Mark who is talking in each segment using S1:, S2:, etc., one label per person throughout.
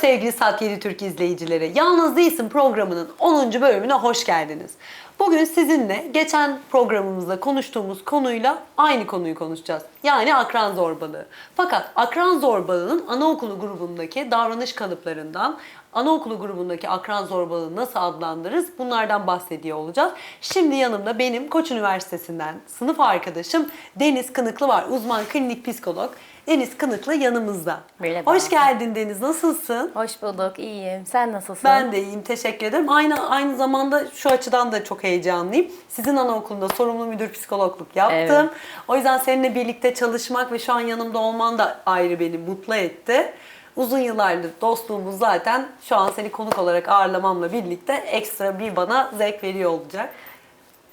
S1: Sevgili Sat 7 Türk izleyicileri. Yalnız Değilsin programının 10. bölümüne hoş geldiniz. Bugün sizinle geçen programımızda konuştuğumuz konuyla aynı konuyu konuşacağız. Yani akran zorbalığı. Fakat akran zorbalığının anaokulu grubundaki davranış kalıplarından, anaokulu grubundaki akran zorbalığı nasıl adlandırırız bunlardan bahsediyor olacağız. Şimdi yanımda benim Koç Üniversitesi'nden sınıf arkadaşım Deniz Kınıklı var. Uzman klinik psikolog. Deniz Kınıklı yanımızda.
S2: Merhaba.
S1: Hoş geldin Deniz. Nasılsın?
S2: Hoş bulduk, iyiyim. Sen nasılsın?
S1: Ben de iyiyim. Teşekkür ederim. Aynı aynı zamanda şu açıdan da çok heyecanlıyım. Sizin anaokulunda sorumlu müdür psikologluk yaptım.
S2: Evet.
S1: O yüzden seninle birlikte çalışmak ve şu an yanımda olman da ayrı beni mutlu etti. Uzun yıllardır dostluğumuz zaten şu an seni konuk olarak ağırlamamla birlikte ekstra bir bana zevk veriyor olacak.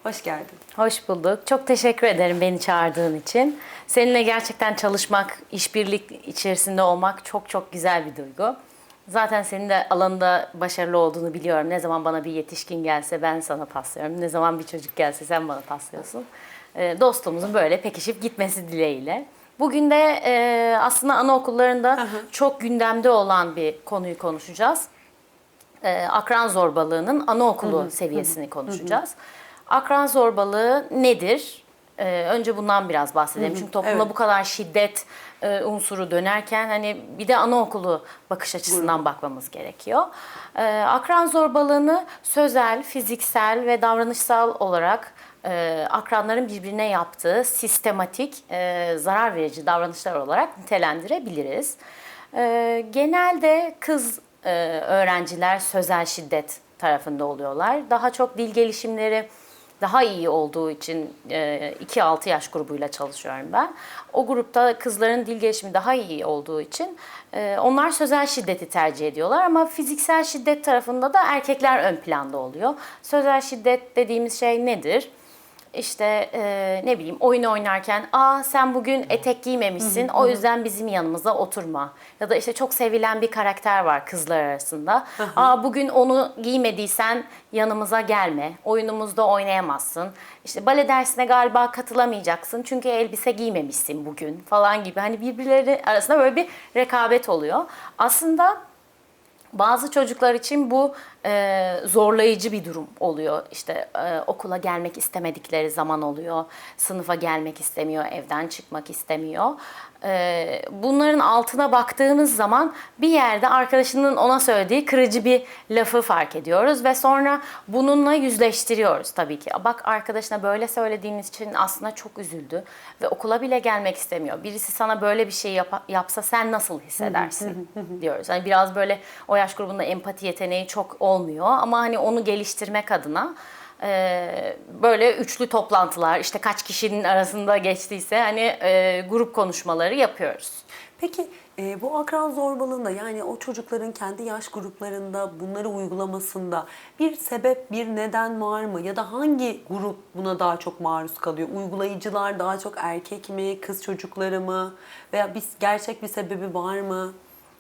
S1: Hoş geldin.
S2: Hoş bulduk. Çok teşekkür ederim beni çağırdığın için. Seninle gerçekten çalışmak, işbirlik içerisinde olmak çok çok güzel bir duygu. Zaten senin de alanında başarılı olduğunu biliyorum. Ne zaman bana bir yetişkin gelse ben sana paslıyorum. Ne zaman bir çocuk gelse sen bana paslıyorsun. Ee, Dostluğumuzun böyle pekişip gitmesi dileğiyle. Bugün de e, aslında anaokullarında çok gündemde olan bir konuyu konuşacağız. e, akran zorbalığının anaokulu seviyesini konuşacağız. Akran zorbalığı nedir? E, önce bundan biraz bahsedelim. Çünkü toplumda
S1: evet.
S2: bu kadar şiddet e, unsuru dönerken hani bir de anaokulu bakış açısından bakmamız gerekiyor. E, akran zorbalığını sözel, fiziksel ve davranışsal olarak e, akranların birbirine yaptığı sistematik, e, zarar verici davranışlar olarak nitelendirebiliriz. E, genelde kız e, öğrenciler sözel şiddet tarafında oluyorlar. Daha çok dil gelişimleri daha iyi olduğu için e, 2-6 yaş grubuyla çalışıyorum ben. O grupta kızların dil gelişimi daha iyi olduğu için e, onlar sözel şiddeti tercih ediyorlar ama fiziksel şiddet tarafında da erkekler ön planda oluyor. Sözel şiddet dediğimiz şey nedir? İşte e, ne bileyim oyun oynarken aa sen bugün etek giymemişsin o yüzden bizim yanımıza oturma. Ya da işte çok sevilen bir karakter var kızlar arasında. Aa bugün onu giymediysen yanımıza gelme. Oyunumuzda oynayamazsın. İşte bale dersine galiba katılamayacaksın çünkü elbise giymemişsin bugün falan gibi. Hani birbirleri arasında böyle bir rekabet oluyor. Aslında bazı çocuklar için bu e, zorlayıcı bir durum oluyor. İşte e, okula gelmek istemedikleri zaman oluyor. Sınıfa gelmek istemiyor, evden çıkmak istemiyor. E, bunların altına baktığımız zaman bir yerde arkadaşının ona söylediği kırıcı bir lafı fark ediyoruz ve sonra bununla yüzleştiriyoruz tabii ki. Bak arkadaşına böyle söylediğiniz için aslında çok üzüldü ve okula bile gelmek istemiyor. Birisi sana böyle bir şey yap- yapsa sen nasıl hissedersin diyoruz. Hani biraz böyle o yaş grubunda empati yeteneği çok olmuyor ama hani onu geliştirmek adına e, böyle üçlü toplantılar işte kaç kişinin arasında geçtiyse hani e, grup konuşmaları yapıyoruz.
S1: Peki e, bu akran zorbalığında yani o çocukların kendi yaş gruplarında bunları uygulamasında bir sebep, bir neden var mı? Ya da hangi grup buna daha çok maruz kalıyor? Uygulayıcılar daha çok erkek mi, kız çocukları mı? Veya bir, gerçek bir sebebi var mı?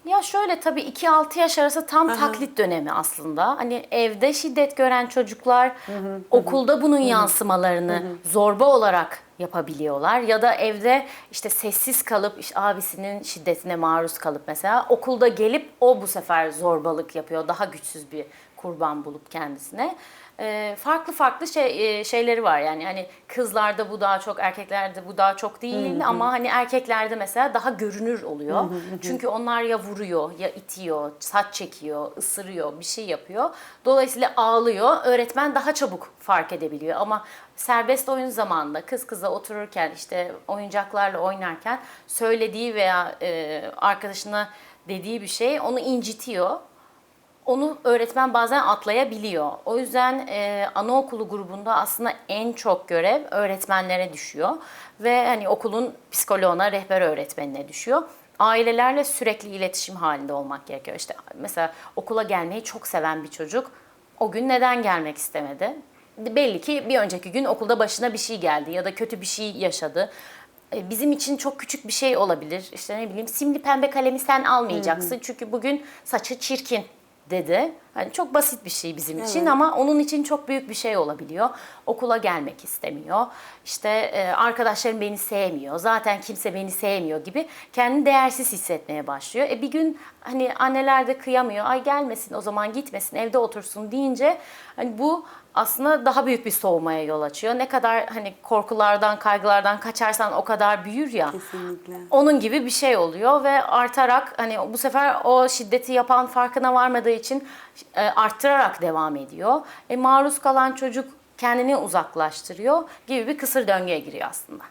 S2: Ya şöyle tabii 2-6 yaş arası tam taklit dönemi aslında. Hani evde şiddet gören çocuklar okulda bunun yansımalarını zorba olarak yapabiliyorlar. Ya da evde işte sessiz kalıp işte abisinin şiddetine maruz kalıp mesela okulda gelip o bu sefer zorbalık yapıyor. Daha güçsüz bir kurban bulup kendisine. Ee, farklı farklı şey e, şeyleri var yani hani kızlarda bu daha çok erkeklerde bu daha çok değil ama hani erkeklerde mesela daha görünür oluyor. Çünkü onlar ya vuruyor ya itiyor, saç çekiyor, ısırıyor, bir şey yapıyor. Dolayısıyla ağlıyor. Öğretmen daha çabuk fark edebiliyor ama serbest oyun zamanında kız kıza otururken işte oyuncaklarla oynarken söylediği veya e, arkadaşına dediği bir şey onu incitiyor onu öğretmen bazen atlayabiliyor. O yüzden e, anaokulu grubunda aslında en çok görev öğretmenlere düşüyor ve hani okulun psikoloğuna, rehber öğretmenine düşüyor. Ailelerle sürekli iletişim halinde olmak gerekiyor. İşte mesela okula gelmeyi çok seven bir çocuk o gün neden gelmek istemedi? Belli ki bir önceki gün okulda başına bir şey geldi ya da kötü bir şey yaşadı. E, Bizim için çok küçük bir şey olabilir. İşte ne bileyim simli pembe kalemi sen almayacaksın çünkü bugün saçı çirkin dedi. Hani çok basit bir şey bizim için ama onun için çok büyük bir şey olabiliyor. Okula gelmek istemiyor. İşte e, arkadaşlarım beni sevmiyor. Zaten kimse beni sevmiyor gibi kendini değersiz hissetmeye başlıyor. E bir gün hani anneler de kıyamıyor. Ay gelmesin o zaman gitmesin evde otursun deyince hani bu aslında daha büyük bir soğumaya yol açıyor. Ne kadar hani korkulardan, kaygılardan kaçarsan o kadar büyür ya.
S1: Kesinlikle.
S2: Onun gibi bir şey oluyor ve artarak hani bu sefer o şiddeti yapan farkına varmadığı için e, arttırarak devam ediyor. E, maruz kalan çocuk kendini uzaklaştırıyor gibi bir kısır döngüye giriyor aslında.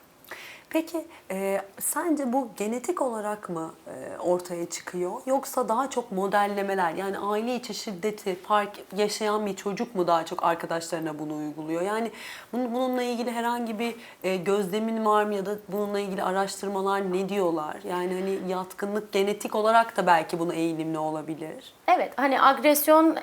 S1: Peki e, sence bu genetik olarak mı e, ortaya çıkıyor yoksa daha çok modellemeler yani aile içi şiddeti fark yaşayan bir çocuk mu daha çok arkadaşlarına bunu uyguluyor? Yani bunun, bununla ilgili herhangi bir e, gözlemin var mı ya da bununla ilgili araştırmalar ne diyorlar? Yani hani yatkınlık genetik olarak da belki buna eğilimli olabilir.
S2: Evet hani agresyon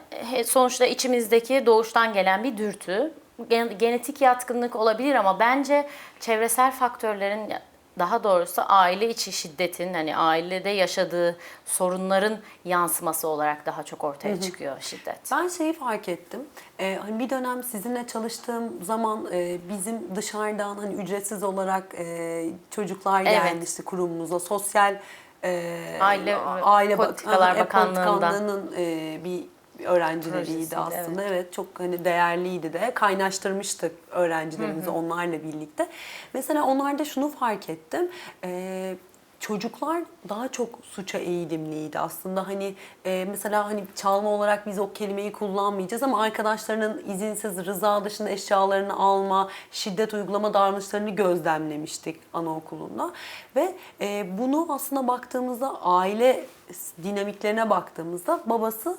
S2: sonuçta içimizdeki doğuştan gelen bir dürtü. Gen- Genetik yatkınlık olabilir ama bence çevresel faktörlerin daha doğrusu aile içi şiddetin hani ailede yaşadığı sorunların yansıması olarak daha çok ortaya çıkıyor şiddet.
S1: Ben şeyi fark ettim. Ee, hani bir dönem sizinle çalıştığım zaman e, bizim dışarıdan hani ücretsiz olarak e, çocuklar
S2: Evet.
S1: gelmişti kurumumuza. Sosyal e,
S2: Aile-
S1: Aile
S2: Politikalar
S1: e,
S2: Bakanlığı'ndan.
S1: Bakanlığı'nın e, bir öğrencileriydi aslında. Evet. çok hani değerliydi de. Kaynaştırmıştık öğrencilerimizi onlarla birlikte. Mesela onlarda şunu fark ettim. E, çocuklar daha çok suça eğilimliydi aslında hani e, mesela hani çalma olarak biz o kelimeyi kullanmayacağız ama arkadaşlarının izinsiz rıza dışında eşyalarını alma, şiddet uygulama davranışlarını gözlemlemiştik anaokulunda ve e, bunu aslında baktığımızda aile dinamiklerine baktığımızda babası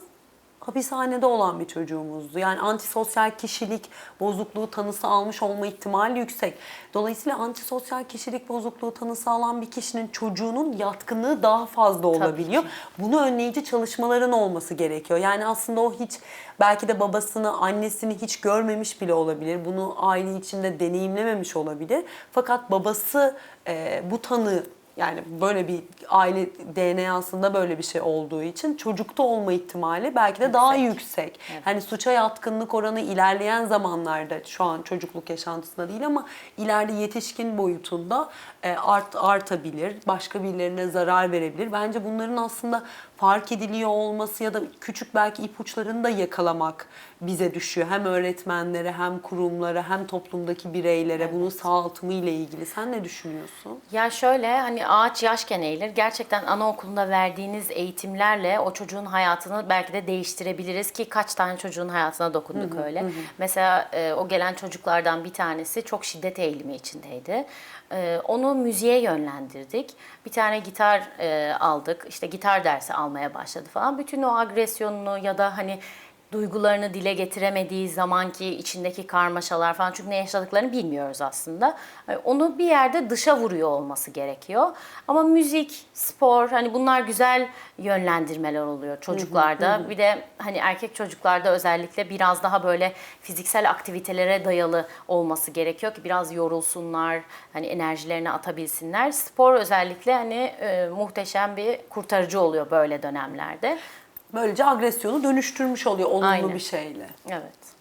S1: hapishanede olan bir çocuğumuzdu. Yani antisosyal kişilik bozukluğu tanısı almış olma ihtimali yüksek. Dolayısıyla antisosyal kişilik bozukluğu tanısı alan bir kişinin çocuğunun yatkınlığı daha fazla olabiliyor. Bunu önleyici çalışmaların olması gerekiyor. Yani aslında o hiç belki de babasını, annesini hiç görmemiş bile olabilir. Bunu aile içinde deneyimlememiş olabilir. Fakat babası e, bu tanı yani böyle bir aile DNA'sında böyle bir şey olduğu için çocukta olma ihtimali belki de daha yüksek. Hani suça yatkınlık oranı ilerleyen zamanlarda şu an çocukluk yaşantısında değil ama ileride yetişkin boyutunda e, art, artabilir. Başka birilerine zarar verebilir. Bence bunların aslında fark ediliyor olması ya da küçük belki ipuçlarını da yakalamak bize düşüyor. Hem öğretmenlere hem kurumlara hem toplumdaki bireylere bunun sağaltımı ile ilgili. Sen ne düşünüyorsun?
S2: Ya şöyle hani ağaç yaşken eğilir. Gerçekten anaokulunda verdiğiniz eğitimlerle o çocuğun hayatını belki de değiştirebiliriz ki kaç tane çocuğun hayatına dokunduk öyle. Mesela e, o gelen çocuklardan bir tanesi çok şiddet eğilimi içindeydi. E, onu müziğe yönlendirdik. Bir tane gitar e, aldık. İşte gitar dersi almaya başladı falan. Bütün o agresyonunu ya da hani duygularını dile getiremediği zamanki içindeki karmaşalar falan çünkü ne yaşadıklarını bilmiyoruz aslında. Yani Onu bir yerde dışa vuruyor olması gerekiyor. Ama müzik, spor hani bunlar güzel yönlendirmeler oluyor çocuklarda. Bir de hani erkek çocuklarda özellikle biraz daha böyle fiziksel aktivitelere dayalı olması gerekiyor ki biraz yorulsunlar, hani enerjilerini atabilsinler. Spor özellikle hani e, muhteşem bir kurtarıcı oluyor böyle dönemlerde.
S1: Böylece agresyonu dönüştürmüş oluyor olumlu
S2: Aynen.
S1: bir şeyle.
S2: Evet.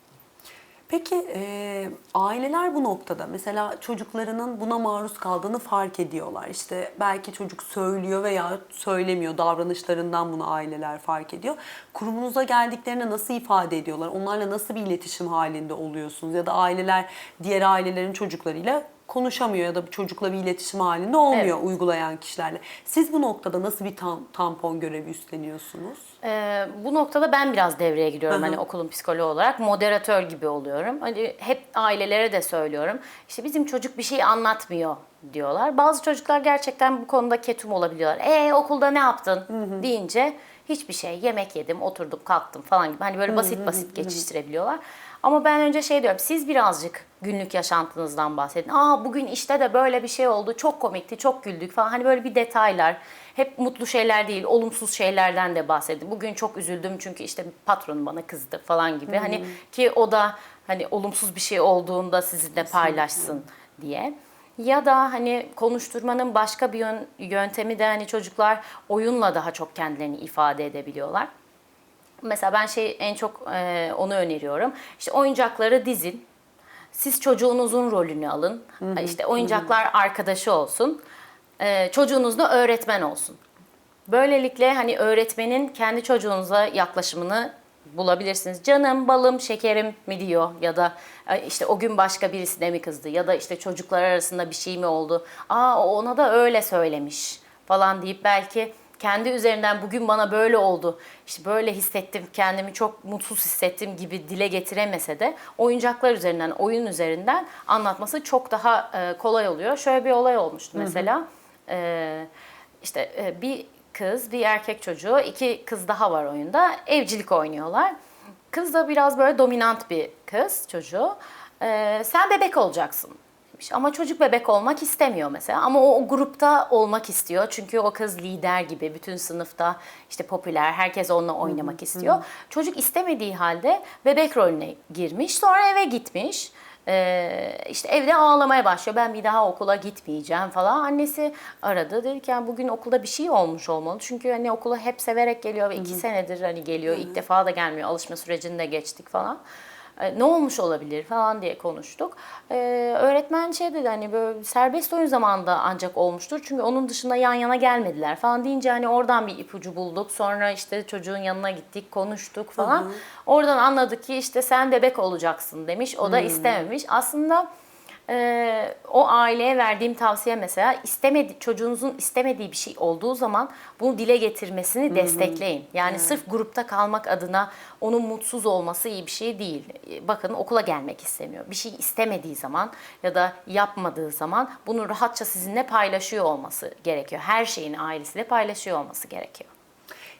S1: Peki e, aileler bu noktada mesela çocuklarının buna maruz kaldığını fark ediyorlar. İşte belki çocuk söylüyor veya söylemiyor davranışlarından bunu aileler fark ediyor. Kurumunuza geldiklerinde nasıl ifade ediyorlar? Onlarla nasıl bir iletişim halinde oluyorsunuz? Ya da aileler diğer ailelerin çocuklarıyla konuşamıyor ya da çocukla bir iletişim halinde olmuyor uygulayan kişilerle. Siz bu noktada nasıl bir tam, tampon görevi üstleniyorsunuz?
S2: Ee, bu noktada ben biraz devreye giriyorum
S1: Hı hı.
S2: hani okulun psikoloğu olarak moderatör gibi oluyorum. Hani hep ailelere de söylüyorum. İşte bizim çocuk bir şey anlatmıyor diyorlar. Bazı çocuklar gerçekten bu konuda ketum olabiliyorlar. E okulda ne yaptın deyince hiçbir şey yemek yedim, oturdum, kalktım falan gibi. Hani böyle basit basit geçiştirebiliyorlar. Ama ben önce şey diyorum, siz birazcık günlük yaşantınızdan bahsedin. Aa bugün işte de böyle bir şey oldu, çok komikti, çok güldük falan. Hani böyle bir detaylar, hep mutlu şeyler değil, olumsuz şeylerden de bahsedin. Bugün çok üzüldüm çünkü işte patronum bana kızdı falan gibi. Hani ki o da hani olumsuz bir şey olduğunda sizinle paylaşsın diye. Ya da hani konuşturmanın başka bir yön- yöntemi de hani çocuklar oyunla daha çok kendilerini ifade edebiliyorlar. Mesela ben şey en çok e, onu öneriyorum. İşte oyuncakları dizin. Siz çocuğunuzun rolünü alın. İşte oyuncaklar arkadaşı olsun. E, çocuğunuz da öğretmen olsun. Böylelikle hani öğretmenin kendi çocuğunuza yaklaşımını bulabilirsiniz. Canım, balım, şekerim mi diyor ya da e, işte o gün başka birisine mi kızdı ya da işte çocuklar arasında bir şey mi oldu? Aa ona da öyle söylemiş falan deyip belki kendi üzerinden bugün bana böyle oldu. işte böyle hissettim, kendimi çok mutsuz hissettim gibi dile getiremese de oyuncaklar üzerinden, oyun üzerinden anlatması çok daha e, kolay oluyor. Şöyle bir olay olmuştu mesela. E, işte e, bir kız, bir erkek çocuğu, iki kız daha var oyunda. Evcilik oynuyorlar. Kız da biraz böyle dominant bir kız çocuğu. E, sen bebek olacaksın demiş. Ama çocuk bebek olmak istemiyor mesela. Ama o, o grupta olmak istiyor. Çünkü o kız lider gibi bütün sınıfta işte popüler. Herkes onunla oynamak istiyor. Çocuk istemediği halde bebek rolüne girmiş. Sonra eve gitmiş. Ee, işte evde ağlamaya başlıyor. Ben bir daha okula gitmeyeceğim falan. Annesi aradı. Dedi ki "Yani bugün okulda bir şey olmuş olmalı. Çünkü hani okula hep severek geliyor ve iki senedir hani geliyor. İlk defa da gelmiyor. Alışma sürecini de geçtik falan. E, ne olmuş olabilir falan diye konuştuk. E, öğretmen şey dedi hani böyle serbest oyun zamanında ancak olmuştur. Çünkü onun dışında yan yana gelmediler falan deyince hani oradan bir ipucu bulduk. Sonra işte çocuğun yanına gittik konuştuk falan. Oradan anladık ki işte sen bebek olacaksın demiş. O da istememiş. Aslında e, o aileye verdiğim tavsiye mesela istemedi çocuğunuzun istemediği bir şey olduğu zaman bunu dile getirmesini destekleyin. Yani sırf grupta kalmak adına onun mutsuz olması iyi bir şey değil. E, Bakın okula gelmek istemiyor. Bir şey istemediği zaman ya da yapmadığı zaman bunu rahatça sizinle paylaşıyor olması gerekiyor. Her şeyini ailesiyle paylaşıyor olması gerekiyor.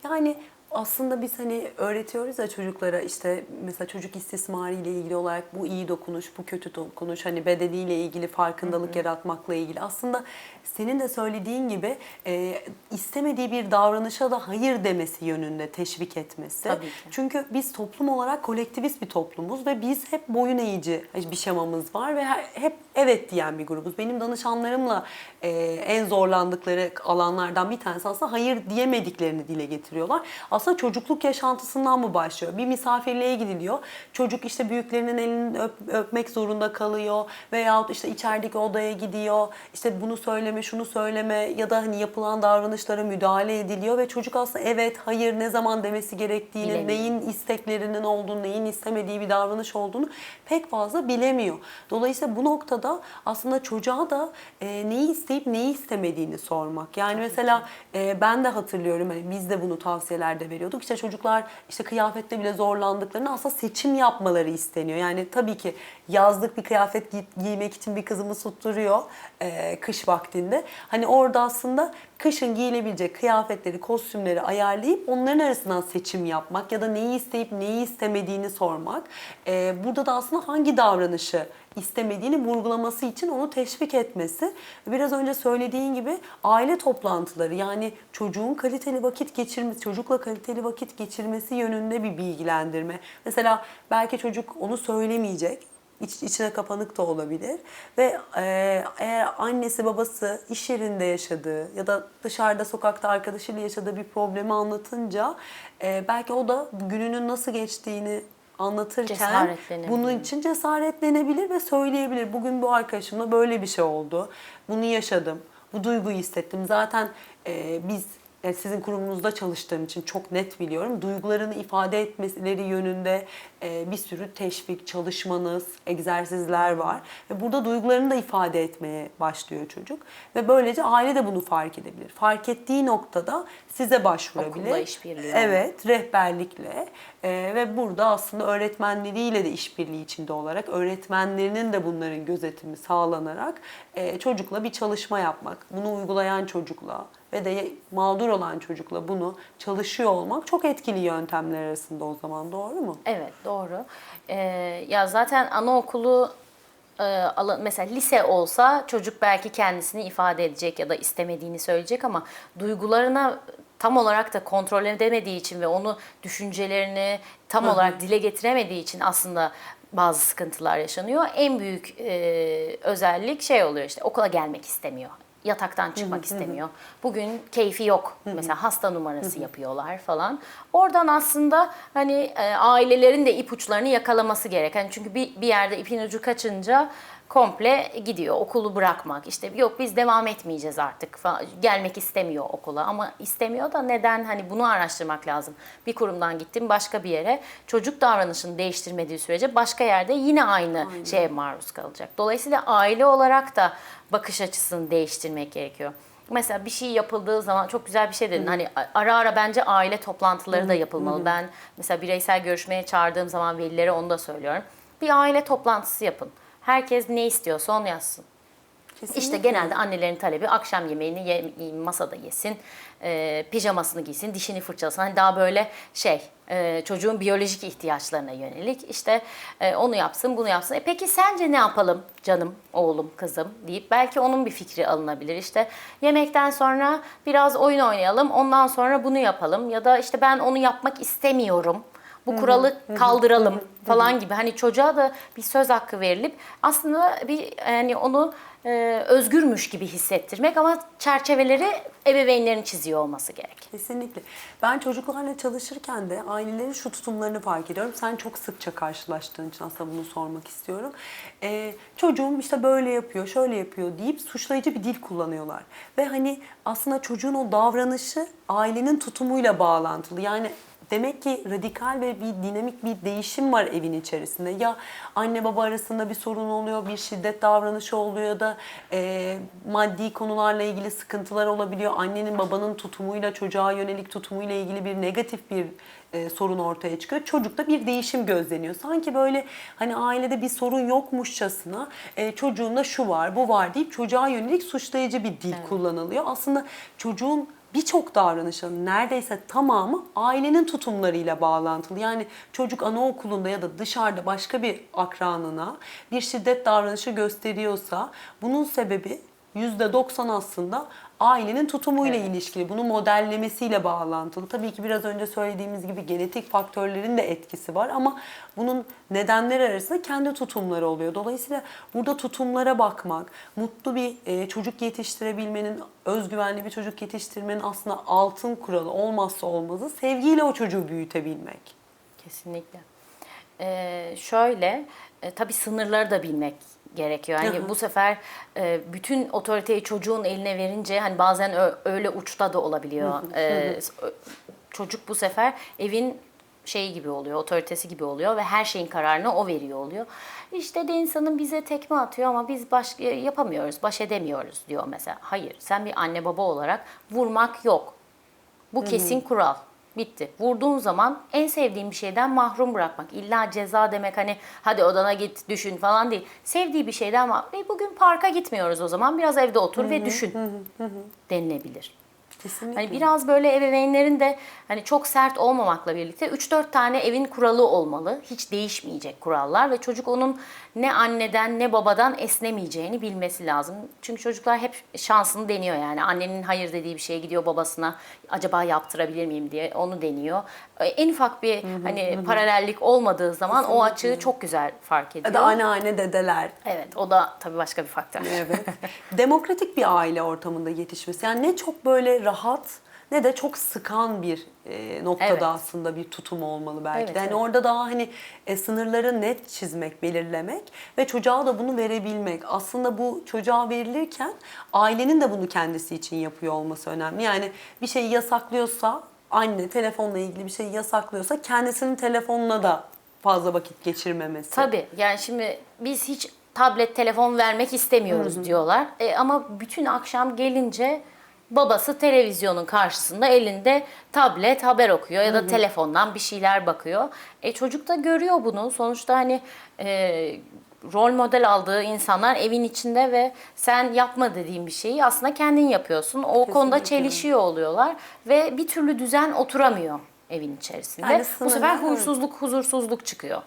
S1: Yani aslında biz hani öğretiyoruz ya çocuklara işte mesela çocuk istismarı ile ilgili olarak bu iyi dokunuş, bu kötü dokunuş, hani bedeniyle ilgili farkındalık yaratmakla ilgili. Aslında senin de söylediğin gibi e, istemediği bir davranışa da hayır demesi yönünde teşvik etmesi.
S2: Tabii ki.
S1: Çünkü biz toplum olarak kolektivist bir toplumuz ve biz hep boyun eğici bir şemamız var ve her- hep evet diyen bir grubuz. Benim danışanlarımla e, en zorlandıkları alanlardan bir tanesi aslında hayır diyemediklerini dile getiriyorlar. Aslında çocukluk yaşantısından mı başlıyor? Bir misafirliğe gidiliyor. Çocuk işte büyüklerinin elini öp- öpmek zorunda kalıyor veyahut işte içerideki odaya gidiyor. İşte bunu söyleme, şunu söyleme ya da hani yapılan davranışlara müdahale ediliyor ve çocuk aslında evet, hayır ne zaman demesi gerektiğini,
S2: Bilemiyor.
S1: neyin isteklerinin olduğunu, neyin istemediği bir davranış olduğunu pek fazla bilemiyor. Dolayısıyla bu noktada aslında çocuğa da e, neyi isteyip neyi istemediğini sormak. Yani mesela e, ben de hatırlıyorum hani biz de bunu tavsiyelerde veriyorduk. İşte çocuklar işte kıyafette bile zorlandıklarını aslında seçim yapmaları isteniyor. Yani tabii ki yazlık bir kıyafet giy- giymek için bir kızımız tutturuyor e, kış vaktinde. Hani orada aslında kışın giyilebilecek kıyafetleri, kostümleri ayarlayıp onların arasından seçim yapmak ya da neyi isteyip neyi istemediğini sormak. Ee, burada da aslında hangi davranışı istemediğini vurgulaması için onu teşvik etmesi. Biraz önce söylediğin gibi aile toplantıları yani çocuğun kaliteli vakit geçirmesi, çocukla kaliteli vakit geçirmesi yönünde bir bilgilendirme. Mesela belki çocuk onu söylemeyecek iç, içine kapanık da olabilir. Ve e, eğer annesi babası iş yerinde yaşadığı ya da dışarıda sokakta arkadaşıyla yaşadığı bir problemi anlatınca e, belki o da gününün nasıl geçtiğini anlatırken bunun için cesaretlenebilir ve söyleyebilir. Bugün bu arkadaşımla böyle bir şey oldu. Bunu yaşadım. Bu duyguyu hissettim. Zaten e, biz yani sizin kurumunuzda çalıştığım için çok net biliyorum. Duygularını ifade etmeleri yönünde e, bir sürü teşvik, çalışmanız, egzersizler var. Ve burada duygularını da ifade etmeye başlıyor çocuk. Ve böylece aile de bunu fark edebilir. Fark ettiği noktada size başvurabilir.
S2: Okulla işbirliği
S1: Evet, rehberlikle e, ve burada aslında öğretmenleriyle de işbirliği içinde olarak öğretmenlerinin de bunların gözetimi sağlanarak e, çocukla bir çalışma yapmak, bunu uygulayan çocukla ve de mağdur olan çocukla bunu çalışıyor olmak çok etkili yöntemler arasında o zaman doğru mu?
S2: Evet doğru. Ee, ya zaten anaokulu e, mesela lise olsa çocuk belki kendisini ifade edecek ya da istemediğini söyleyecek ama duygularına tam olarak da kontrol edemediği için ve onu düşüncelerini tam olarak dile getiremediği için aslında bazı sıkıntılar yaşanıyor. En büyük e, özellik şey oluyor işte okula gelmek istemiyor. Yataktan çıkmak istemiyor. Bugün keyfi yok. Mesela hasta numarası yapıyorlar falan. Oradan aslında hani e, ailelerin de ipuçlarını yakalaması gerek. Hani çünkü bir, bir yerde ipin ucu kaçınca komple gidiyor. Okulu bırakmak. işte yok biz devam etmeyeceğiz artık falan. Gelmek istemiyor okula ama istemiyor da neden hani bunu araştırmak lazım. Bir kurumdan gittim başka bir yere. Çocuk davranışını değiştirmediği sürece başka yerde yine aynı şeye maruz kalacak. Dolayısıyla aile olarak da bakış açısını değiştirmek gerekiyor. Mesela bir şey yapıldığı zaman çok güzel bir şey dedin. Hani ara ara bence aile toplantıları da yapılmalı. Ben mesela bireysel görüşmeye çağırdığım zaman velilere onu da söylüyorum. Bir aile toplantısı yapın. Herkes ne istiyorsa onu yazsın. İşte
S1: Kesinlikle.
S2: genelde annelerin talebi akşam yemeğini ye- masada yesin, e, pijamasını giysin, dişini fırçalasın. Hani daha böyle şey e, çocuğun biyolojik ihtiyaçlarına yönelik işte e, onu yapsın, bunu yapsın. E, peki sence ne yapalım canım, oğlum, kızım deyip belki onun bir fikri alınabilir. İşte yemekten sonra biraz oyun oynayalım, ondan sonra bunu yapalım ya da işte ben onu yapmak istemiyorum. Bu kuralı kaldıralım falan gibi. Hani çocuğa da bir söz hakkı verilip aslında bir yani onu e, özgürmüş gibi hissettirmek ama çerçeveleri ebeveynlerin çiziyor olması gerek.
S1: Kesinlikle. Ben çocuklarla çalışırken de ailelerin şu tutumlarını fark ediyorum. Sen çok sıkça karşılaştığın için aslında bunu sormak istiyorum. Ee, çocuğum işte böyle yapıyor, şöyle yapıyor deyip suçlayıcı bir dil kullanıyorlar. Ve hani aslında çocuğun o davranışı ailenin tutumuyla bağlantılı. Yani Demek ki radikal ve bir dinamik bir değişim var evin içerisinde. Ya anne baba arasında bir sorun oluyor, bir şiddet davranışı oluyor ya da e, maddi konularla ilgili sıkıntılar olabiliyor. Annenin babanın tutumuyla çocuğa yönelik tutumuyla ilgili bir negatif bir e, sorun ortaya çıkıyor. Çocukta bir değişim gözleniyor. Sanki böyle hani ailede bir sorun yokmuşçasına e, çocuğunda şu var, bu var deyip çocuğa yönelik suçlayıcı bir dil kullanılıyor. Aslında çocuğun birçok davranışın neredeyse tamamı ailenin tutumlarıyla bağlantılı. Yani çocuk anaokulunda ya da dışarıda başka bir akranına bir şiddet davranışı gösteriyorsa bunun sebebi %90 aslında ailenin tutumuyla ilişkili. Bunu modellemesiyle bağlantılı. Tabii ki biraz önce söylediğimiz gibi genetik faktörlerin de etkisi var ama bunun nedenleri arasında kendi tutumları oluyor. Dolayısıyla burada tutumlara bakmak, mutlu bir e, çocuk yetiştirebilmenin, özgüvenli bir çocuk yetiştirmenin aslında altın kuralı olmazsa olmazı sevgiyle o çocuğu büyütebilmek.
S2: Kesinlikle. Ee, şöyle, e, tabii sınırları da bilmek gerekiyor. Yani bu sefer e, bütün otoriteyi çocuğun eline verince hani bazen öyle uçta da olabiliyor. Ö- çocuk bu sefer evin şeyi gibi oluyor, otoritesi gibi oluyor ve her şeyin kararını o veriyor oluyor. İşte de insanın bize tekme atıyor ama biz baş yapamıyoruz, baş edemiyoruz diyor mesela. Hayır, sen bir anne baba olarak vurmak yok. Bu kesin kural. Bitti. Vurduğun zaman en sevdiğin bir şeyden mahrum bırakmak. İlla ceza demek hani hadi odana git düşün falan değil. Sevdiği bir şeyden var. E bugün parka gitmiyoruz o zaman. Biraz evde otur ve düşün denilebilir.
S1: Kesinlikle.
S2: Hani biraz böyle ebeveynlerin de hani çok sert olmamakla birlikte 3-4 tane evin kuralı olmalı. Hiç değişmeyecek kurallar ve çocuk onun ne anneden ne babadan esnemeyeceğini bilmesi lazım. Çünkü çocuklar hep şansını deniyor yani. Annenin hayır dediği bir şeye gidiyor babasına acaba yaptırabilir miyim diye onu deniyor. E, En ufak bir hani paralellik olmadığı zaman o açığı çok güzel fark ediyor.
S1: ya da anneanne dedeler.
S2: Evet o da tabii başka bir faktör.
S1: Evet. Demokratik bir aile ortamında yetişmesi. Yani ne çok böyle rahat ne de çok sıkan bir e, noktada
S2: Evet.
S1: aslında bir tutum olmalı belki
S2: Evet,
S1: de. Yani
S2: evet.
S1: orada daha hani e, sınırları net çizmek, belirlemek ve çocuğa da bunu verebilmek. Aslında bu çocuğa verilirken ailenin de bunu kendisi için yapıyor olması önemli. Yani bir şeyi yasaklıyorsa anne telefonla ilgili bir şeyi yasaklıyorsa kendisinin telefonla da fazla vakit geçirmemesi.
S2: Tabii yani şimdi biz hiç tablet, telefon vermek istemiyoruz diyorlar. E, ama bütün akşam gelince babası televizyonun karşısında elinde tablet haber okuyor ya da telefondan bir şeyler bakıyor. E çocuk da görüyor bunu. Sonuçta hani e, rol model aldığı insanlar evin içinde ve sen yapma dediğin bir şeyi aslında kendin yapıyorsun. O konuda
S1: Kesinlikle.
S2: çelişiyor oluyorlar ve bir türlü düzen oturamıyor evin içerisinde.
S1: Yani
S2: Bu sefer huysuzluk, huzursuzluk çıkıyor.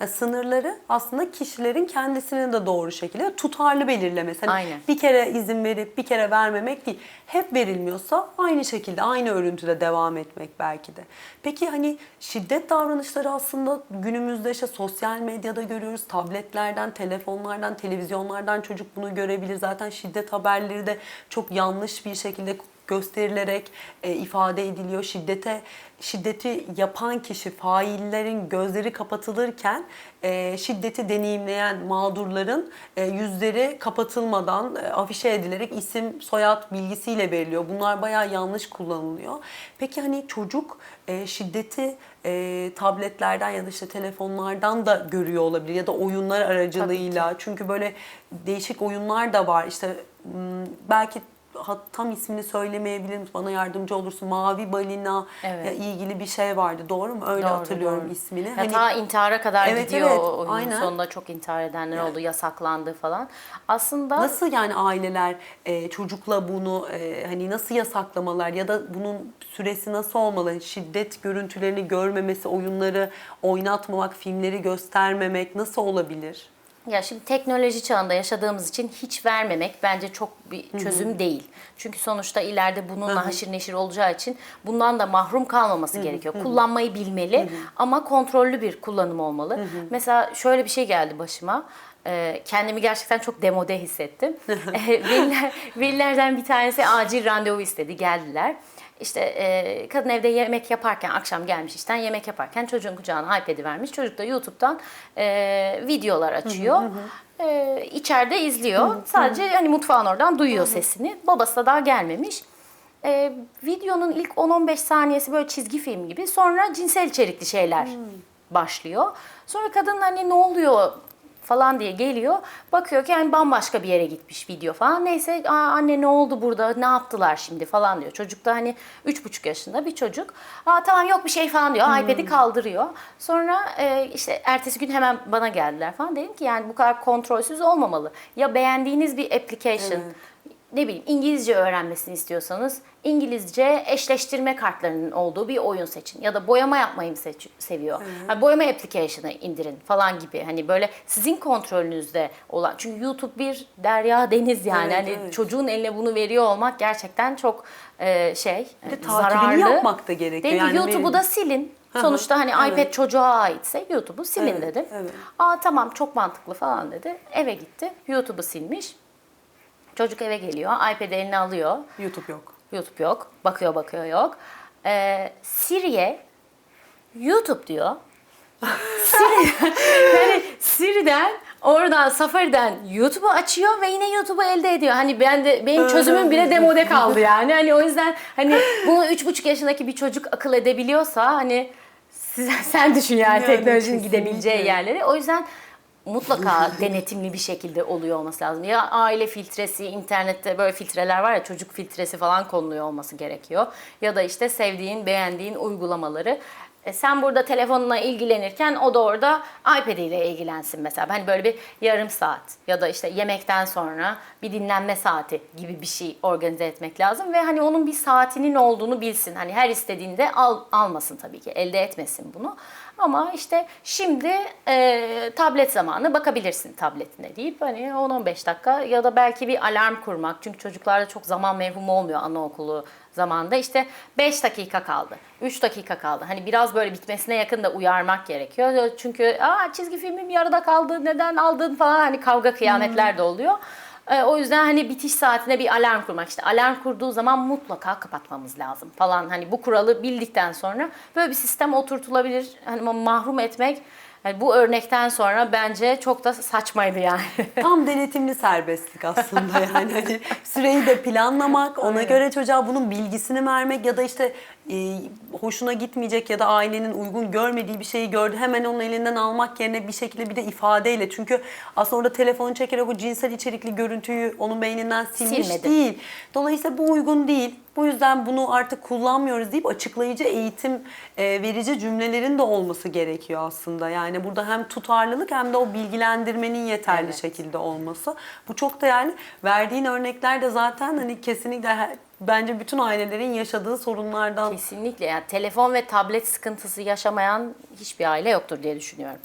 S1: Yani sınırları aslında kişilerin kendisinin de doğru şekilde tutarlı belirlemesi. Hani
S2: Aynen.
S1: bir kere izin verip bir kere vermemek değil. Hep verilmiyorsa aynı şekilde aynı örüntüde devam etmek belki de. Peki hani şiddet davranışları aslında günümüzde işte sosyal medyada görüyoruz. Tabletlerden, telefonlardan, televizyonlardan çocuk bunu görebilir. Zaten şiddet haberleri de çok yanlış bir şekilde gösterilerek e, ifade ediliyor. Şiddete şiddeti yapan kişi faillerin gözleri kapatılırken e, şiddeti deneyimleyen mağdurların e, yüzleri kapatılmadan e, afişe edilerek isim soyad bilgisiyle veriliyor. Bunlar bayağı yanlış kullanılıyor. Peki hani çocuk e, şiddeti e, tabletlerden ya da işte telefonlardan da görüyor olabilir ya da oyunlar aracılığıyla. Çünkü böyle değişik oyunlar da var. İşte belki tam ismini söylemeyebilirim. Bana yardımcı olursun. Mavi balina
S2: Evet.
S1: ya ilgili bir şey vardı. Doğru mu? Öyle
S2: Doğru,
S1: hatırlıyorum
S2: doğru.
S1: ismini.
S2: Ya
S1: Hani
S2: ta intihara kadar
S1: Evet,
S2: gidiyor
S1: evet,
S2: oyunun
S1: aynen.
S2: sonunda çok intihar edenler oldu, yasaklandı falan. Aslında
S1: nasıl yani aileler e, çocukla bunu e, hani nasıl yasaklamalar ya da bunun süresi nasıl olmalı? Şiddet görüntülerini görmemesi, oyunları oynatmamak, filmleri göstermemek nasıl olabilir?
S2: Ya şimdi teknoloji çağında yaşadığımız için hiç vermemek bence çok bir çözüm değil. Çünkü sonuçta ileride bununla haşir neşir olacağı için bundan da mahrum kalmaması gerekiyor. Kullanmayı bilmeli ama kontrollü bir kullanım olmalı. Mesela şöyle bir şey geldi başıma. Ee, kendimi gerçekten çok demode hissettim. Veliler, velilerden bir tanesi acil randevu istedi, geldiler. İşte e, kadın evde yemek yaparken, akşam gelmiş işten yemek yaparken çocuğun kucağına iPad'i vermiş. Çocuk da YouTube'dan e, videolar açıyor. E, içeride izliyor. Sadece hani mutfağın oradan duyuyor sesini. Babası da daha gelmemiş. E, videonun ilk 10-15 saniyesi böyle çizgi film gibi. Sonra cinsel içerikli şeyler başlıyor. Sonra kadın hani ne oluyor falan diye geliyor. Bakıyor ki yani bambaşka bir yere gitmiş video falan. Neyse Aa, anne ne oldu burada ne yaptılar şimdi falan diyor. Çocuk da hani 3,5 yaşında bir çocuk. Aa tamam yok bir şey falan diyor. iPad'i kaldırıyor. Sonra e, işte ertesi gün hemen bana geldiler falan. Dedim ki yani bu kadar kontrolsüz olmamalı. Ya beğendiğiniz bir application ne bileyim İngilizce öğrenmesini istiyorsanız İngilizce eşleştirme kartlarının olduğu bir oyun seçin ya da boyama yapmayı seç- seviyor. Ha, boyama application'ı indirin falan gibi. Hani böyle sizin kontrolünüzde olan çünkü YouTube bir derya deniz yani.
S1: Evet,
S2: hani
S1: evet.
S2: çocuğun eline bunu veriyor olmak gerçekten çok e, şey
S1: Bir de
S2: e, zararlı.
S1: yapmak da gerekiyor.
S2: Ki
S1: Yani
S2: YouTube'u
S1: benim-
S2: da silin.
S1: hı,
S2: Sonuçta hani
S1: evet.
S2: iPad çocuğa aitse YouTube'u silin
S1: Evet,
S2: dedim.
S1: evet.
S2: Aa tamam çok mantıklı falan dedi. Eve gitti. YouTube'u silmiş. Çocuk eve geliyor. iPad eline alıyor.
S1: YouTube yok.
S2: YouTube yok. Bakıyor bakıyor yok. Ee, Siri'ye YouTube diyor. Siri, yani Siri'den oradan Safari'den YouTube'u açıyor ve yine YouTube'u elde ediyor. Hani ben de benim çözümüm bile demode kaldı yani. Hani o yüzden hani bunu üç buçuk yaşındaki bir çocuk akıl edebiliyorsa hani siz, sen düşün yani,
S1: Yani
S2: teknolojinin
S1: kesinlikle.
S2: gidebileceği yerleri. O yüzden mutlaka denetimli bir şekilde oluyor olması lazım. Ya aile filtresi, internette böyle filtreler var ya çocuk filtresi falan konuluyor olması gerekiyor. Ya da işte sevdiğin, beğendiğin uygulamaları. E sen burada telefonla ilgilenirken o da orada iPad ile ilgilensin mesela. Hani böyle bir yarım saat ya da işte yemekten sonra bir dinlenme saati gibi bir şey organize etmek lazım ve hani onun bir saatinin olduğunu bilsin. Hani her istediğinde al, almasın tabii ki, elde etmesin bunu. Ama işte şimdi e, tablet zamanı bakabilirsin tabletine deyip hani 10-15 dakika ya da belki bir alarm kurmak. Çünkü çocuklarda çok zaman mevhumu olmuyor anaokulu zamanda. İşte 5 dakika kaldı, 3 dakika kaldı. Hani biraz böyle bitmesine yakın da uyarmak gerekiyor. Çünkü Aa, çizgi filmim yarıda kaldı, neden aldın falan hani kavga kıyametler de oluyor. E, O yüzden hani bitiş saatine bir alarm kurmak. İşte alarm kurduğu zaman mutlaka kapatmamız lazım falan. Hani bu kuralı bildikten sonra böyle bir sistem oturtulabilir. Hani mahrum etmek yani bu örnekten sonra bence çok da saçmaydı yani.
S1: Tam denetimli serbestlik aslında yani hani süreyi de planlamak, ona göre çocuğa bunun bilgisini vermek ya da işte e, hoşuna gitmeyecek ya da ailenin uygun görmediği bir şeyi gördü hemen onun elinden almak yerine bir şekilde bir de ifadeyle çünkü aslında orada telefonu çekerek o cinsel içerikli görüntüyü onun beyninden silmiş
S2: Silmedi.
S1: değil. Dolayısıyla bu uygun değil. Bu yüzden bunu artık kullanmıyoruz deyip açıklayıcı eğitim e, verici cümlelerin de olması gerekiyor aslında. Yani burada hem tutarlılık hem de o bilgilendirmenin yeterli
S2: Evet.
S1: şekilde olması. Bu çok da yani verdiğin örnekler de zaten hani kesinlikle her- bence bütün ailelerin yaşadığı sorunlardan
S2: Kesinlikle yani telefon ve tablet sıkıntısı yaşamayan hiçbir aile yoktur diye düşünüyorum.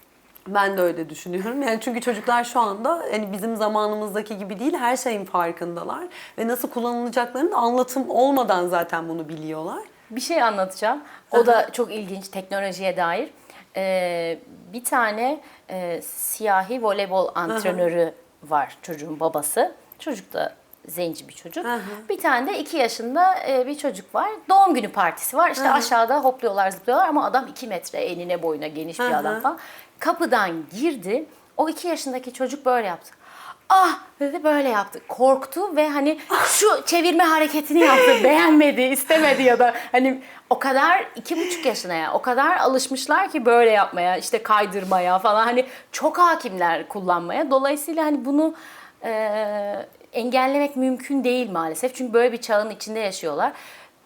S1: Ben de öyle düşünüyorum. Yani çünkü çocuklar şu anda hani bizim zamanımızdaki gibi değil her şeyin farkındalar ve nasıl kullanılacaklarının anlatım olmadan zaten bunu biliyorlar.
S2: Bir şey anlatacağım. O da çok ilginç teknolojiye dair. Ee, bir tane e, siyahi voleybol antrenörü var çocuğun babası. Çocuk da zenci bir çocuk.
S1: Hı.
S2: Bir tane de iki yaşında e, bir çocuk var. Doğum günü partisi var. İşte aşağıda hopluyorlar zıplıyorlar ama adam iki metre enine boyuna geniş bir
S1: hı.
S2: adam falan. Kapıdan girdi. O iki yaşındaki çocuk böyle yaptı. Ah dedi böyle yaptı. Korktu ve hani şu çevirme hareketini yaptı. Beğenmedi, istemedi ya da hani o kadar iki buçuk yaşına ya o kadar alışmışlar ki böyle yapmaya işte kaydırmaya falan hani çok hakimler kullanmaya. Dolayısıyla hani bunu e, engellemek mümkün değil maalesef. Çünkü böyle bir çağın içinde yaşıyorlar.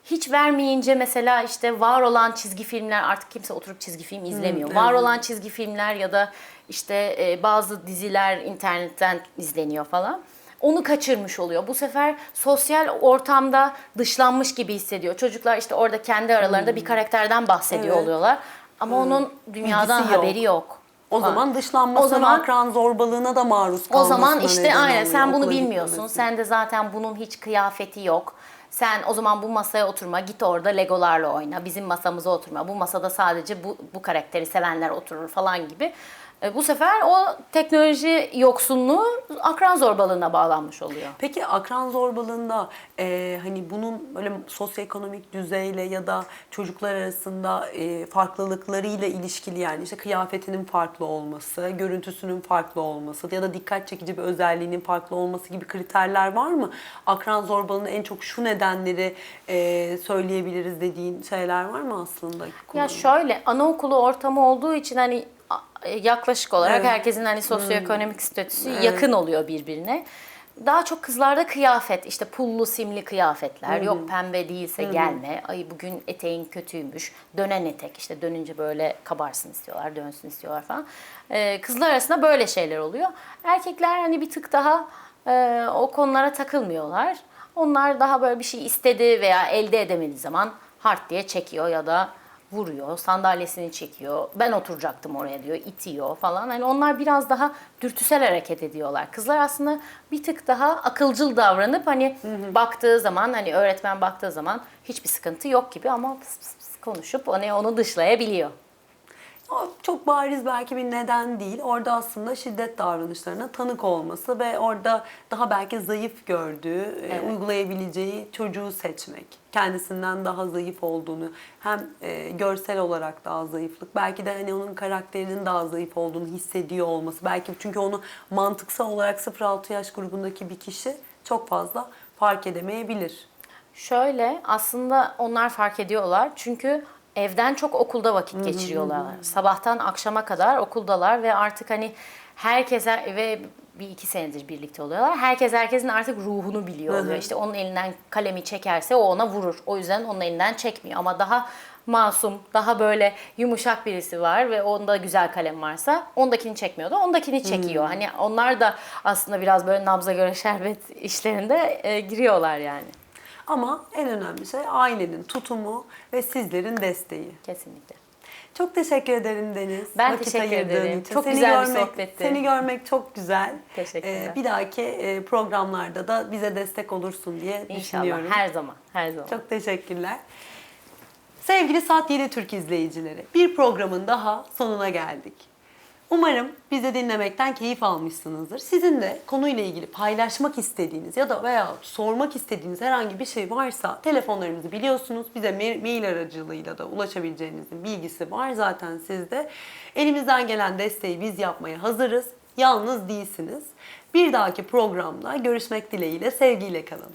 S2: Hiç vermeyince mesela işte var olan çizgi filmler artık kimse oturup çizgi film izlemiyor. var olan çizgi filmler ya da işte e, bazı diziler internetten izleniyor falan. Onu kaçırmış oluyor. Bu sefer sosyal ortamda dışlanmış gibi hissediyor. Çocuklar işte orada kendi aralarında bir karakterden bahsediyor
S1: Evet.
S2: oluyorlar. Ama onun dünyadan
S1: Bilgisi yok.
S2: haberi yok.
S1: O
S2: falan.
S1: zaman dışlanmasına,
S2: O zaman-
S1: akran zorbalığına da maruz
S2: O
S1: kalmasına
S2: zaman işte aynen sen bunu bilmiyorsun.
S1: gitmemesi.
S2: Sen de zaten bunun hiç kıyafeti yok. Sen o zaman bu masaya oturma, git orada legolarla oyna. Bizim masamıza oturma. Bu masada sadece bu, bu karakteri sevenler oturur falan gibi. E, bu sefer o teknoloji yoksunluğu akran zorbalığına bağlanmış oluyor.
S1: Peki akran zorbalığında e, hani bunun böyle sosyoekonomik düzeyle ya da çocuklar arasında e, farklılıklarıyla ilişkili yani işte kıyafetinin farklı olması, görüntüsünün farklı olması ya da dikkat çekici bir özelliğinin farklı olması gibi kriterler var mı? Akran zorbalığının en çok şu nedenleri e, söyleyebiliriz dediğin şeyler var mı aslında?
S2: Ya şöyle anaokulu ortamı olduğu için hani yaklaşık olarak
S1: Evet.
S2: herkesin hani sosyoekonomik statüsü yakın oluyor birbirine. Daha çok kızlarda kıyafet, işte pullu simli kıyafetler, yok pembe değilse gelme, ay bugün eteğin kötüymüş, dönen etek, işte dönünce böyle kabarsın istiyorlar, dönsün istiyorlar falan. Ee, kızlar arasında böyle şeyler oluyor. Erkekler hani bir tık daha e, o konulara takılmıyorlar. Onlar daha böyle bir şey istedi veya elde edemediği zaman hart diye çekiyor ya da vuruyor, sandalyesini çekiyor. Ben oturacaktım oraya diyor, itiyor falan. Hani onlar biraz daha dürtüsel hareket ediyorlar. Kızlar aslında bir tık daha akılcıl davranıp hani baktığı zaman hani öğretmen baktığı zaman hiçbir sıkıntı yok gibi ama pıs pıs pıs konuşup hani onu dışlayabiliyor.
S1: O çok bariz belki bir neden değil. Orada aslında şiddet davranışlarına tanık olması ve orada daha belki zayıf gördüğü, e,
S2: Evet.
S1: uygulayabileceği çocuğu seçmek. Kendisinden daha zayıf olduğunu, hem e, görsel olarak daha zayıflık, belki de hani onun karakterinin daha zayıf olduğunu hissediyor olması. Belki çünkü onu mantıksal olarak 0-6 yaş grubundaki bir kişi çok fazla fark edemeyebilir.
S2: Şöyle aslında onlar fark ediyorlar çünkü evden çok okulda vakit geçiriyorlar. Sabahtan akşama kadar okuldalar ve artık hani herkese ve bir iki senedir birlikte oluyorlar. Herkes herkesin artık ruhunu biliyor oluyor. İşte onun elinden kalemi çekerse o ona vurur. O yüzden onun elinden çekmiyor. Ama daha masum, daha böyle yumuşak birisi var ve onda güzel kalem varsa ondakini çekmiyor da ondakini çekiyor. Hani onlar da aslında biraz böyle nabza göre şerbet işlerinde e, giriyorlar yani.
S1: Ama en önemli şey ailenin tutumu ve sizlerin desteği.
S2: Kesinlikle.
S1: Çok teşekkür ederim Deniz.
S2: Ben
S1: Vakit
S2: teşekkür ederim.
S1: için.
S2: Çok
S1: Seni
S2: güzel bir
S1: görmek,
S2: sohbetti.
S1: Seni görmek çok güzel.
S2: Teşekkürler.
S1: Ee, bir dahaki e, programlarda da bize destek olursun diye
S2: İnşallah.
S1: düşünüyorum.
S2: Her zaman. Her zaman.
S1: Çok teşekkürler. Sevgili Saat 7 Türk izleyicileri, bir programın daha sonuna geldik. Umarım bizi dinlemekten keyif almışsınızdır. Sizin de konuyla ilgili paylaşmak istediğiniz ya da veya sormak istediğiniz herhangi bir şey varsa telefonlarımızı biliyorsunuz. Bize ma- mail aracılığıyla da ulaşabileceğinizin bilgisi var zaten sizde. Elimizden gelen desteği biz yapmaya hazırız. Yalnız değilsiniz. Bir dahaki programda görüşmek dileğiyle sevgiyle kalın.